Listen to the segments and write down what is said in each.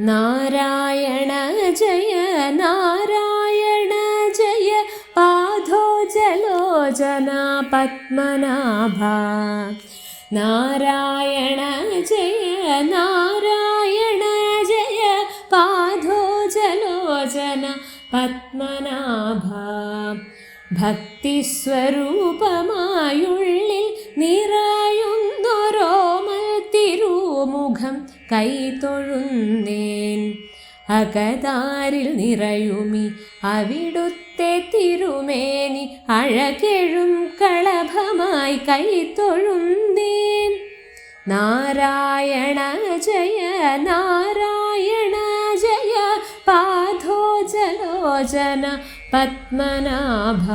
നാരായണ ജയ നാരായണ ജയ പാധോ പാധോജലോചന പത്മനാഭ. നാരായണ ജയ നാരായണ ജയ പാധോ പാധോജലോചന പത്മനാഭ. ഭക്തിസ്വരൂപമായുള്ളിൽ നിറയുന്നൊരോമൽ തിരുമുഖം കൈതൊഴുന്നേൻ അകതാരിൽ നിറയുമി. അവിടുത്തെ തിരുമേനി അഴകെഴും കളഭമായി കൈത്തൊഴുന്നേൻ നാരായണ ജയ നാരായണ ജയ പാധോജലോചന പത്മനാഭ.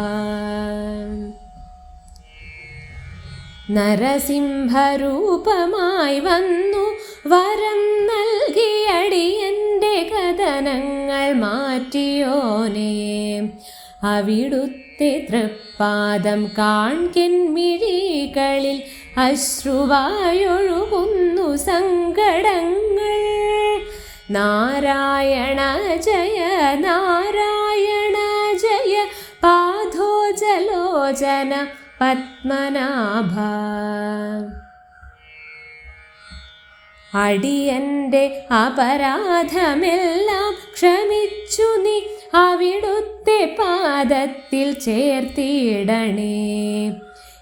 നരസിംഹരൂപമായി വന്നു വരം നൽകിയടിയന്റെ കഥനങ്ങൾ മാറ്റിയോനേ. അവിടുത്തെ തൃപ്പാദം കാൺകിൻ മിഴികളിൽ അശ്രുവായൊഴുകുന്നു സങ്കടങ്ങൾ. നാരായണ ജയ നാരായണ ജയ പാധോജലോചന പത്മനാഭ. അടിയന്റെ അപരാധമെല്ലാം ക്ഷമിച്ചു നീ. അവിടുത്തെ പാദത്തിൽ ചേർത്തിടണേ.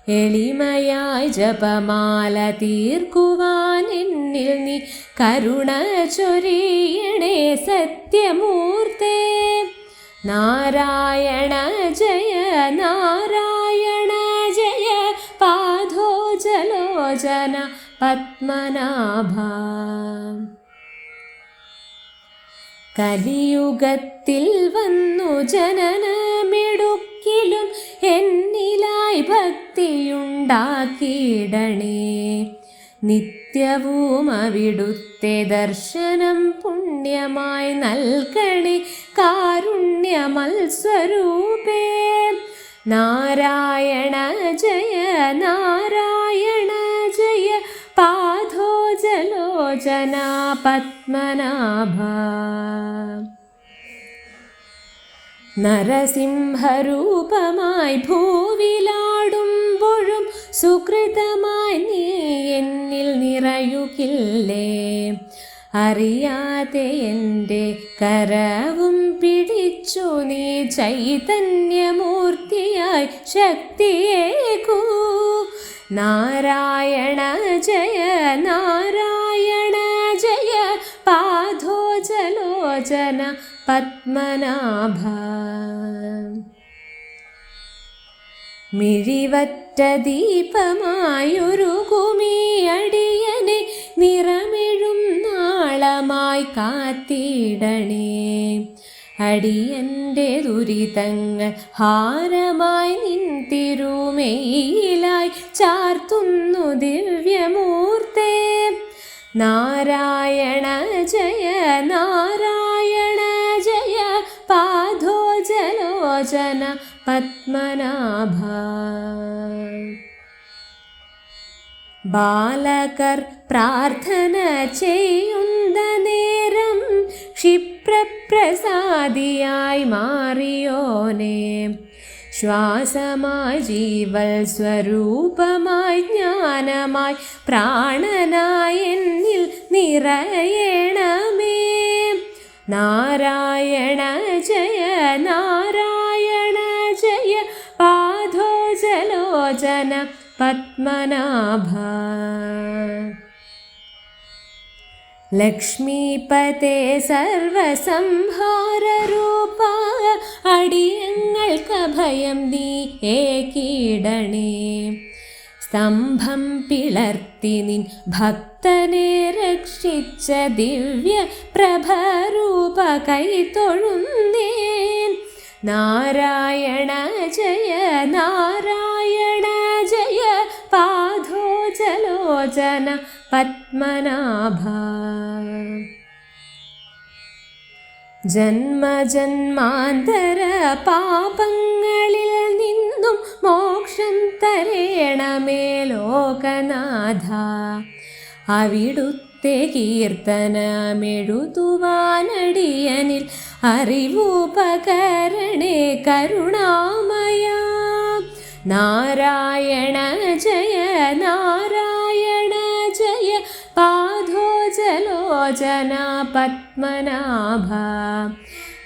എളിമയായി ജപമാല തീർക്കുവാൻ എന്നിൽ നീ കരുണ ചൊരിയണേ സത്യമൂർത്തേ. നാരായണ ജയ നാരായണ പത്മനാഭ കലിയുഗത്തിൽ വന്നു ജനനമിടുക്കിലും എന്നിലായി ഭക്തിയുണ്ടാക്കിയിടണേ നിത്യവും അവിടുത്തെ ദർശനം പുണ്യമായി നൽകണേ. കാരുണ്യമത്സ്വരൂപേ. നാരായണ ജയ നാരായണ. പാധോജലോചന പത്മനാഭ നരസിംഹരൂപമായി ഭൂവിലാടുമ്പോഴും സുകൃതമായി നീ എന്നിൽ നിറയുകില്ലേ? അറിയാതെ എന്റെ കരവും പിടിച്ചു നീ ചൈതന്യമൂർത്തിയായി ശക്തിയേകൂ. നാരായണ ജയ നാരായണ ജയ പാധോജലോചന പത്മനാഭ. മിഴിവറ്റ ദീപമായൊരു കുമിയടിയനെ നിറമെഴും നാളമായി കാത്തിടണേ അടിയന്റെ ദുരിതങ്ങൾ ഹാരമായി നിൻ തിരുമയിലായി ചാർത്തുന്നു ദിവ്യമൂർത്തേ. നാരായണ ജയ നാരായണ ജയ പാധോജലോചന പത്മനാഭ. ബാലകർ പ്രാർത്ഥന ചെയ്യുന്ന നേരം ക്ഷിപ്രപ്രസാദിയായി മാറിയോനെ. ശ്വാസമായി ജീവൽ സ്വരൂപമായി ജ്ഞാനമായി പ്രാണനായി എന്നിൽ നിറയണമേ. നാരായണ ജയ നാരായണ ജയ പാധോജലോചന പത്മനാഭ. ലക്ഷ്മീപതേ സർവസംഹാരൂപ അടിയങ്ങൾക്ക് ഭയം നീ ഏകീടണേ. സ്തംഭം പിളർത്തി നിൻ ഭക്തനെ രക്ഷിച്ച ദിവ്യ പ്രഭരൂപ കൈതൊഴുന്നേൻ നാരായണ ജയ നാരായണ പാധോജലോചന പത്മനാഭ. ജന്മജന്മാന്തര പാപങ്ങളിൽ നിന്നും മോക്ഷം തരേണമേ ലോകനാഥ. അവിടുത്തെ കീർത്തനമെഴുതുവാനടിയനിൽ അറിവുപകരണേ കരുണാമയ. നാരായണ ജയ നാരായണ പാധോജലോചന പത്മനാഭ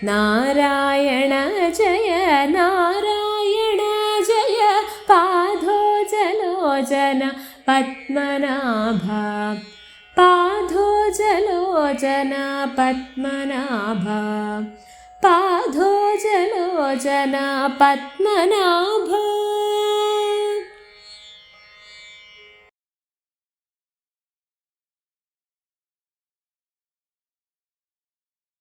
നാരായണ ജയ നാരായണ ജയ പാധോജലോചന പത്മനാഭ. പാധോജലോചന പത്മനാഭ. പാധോജലോചന പത്മനാഭ.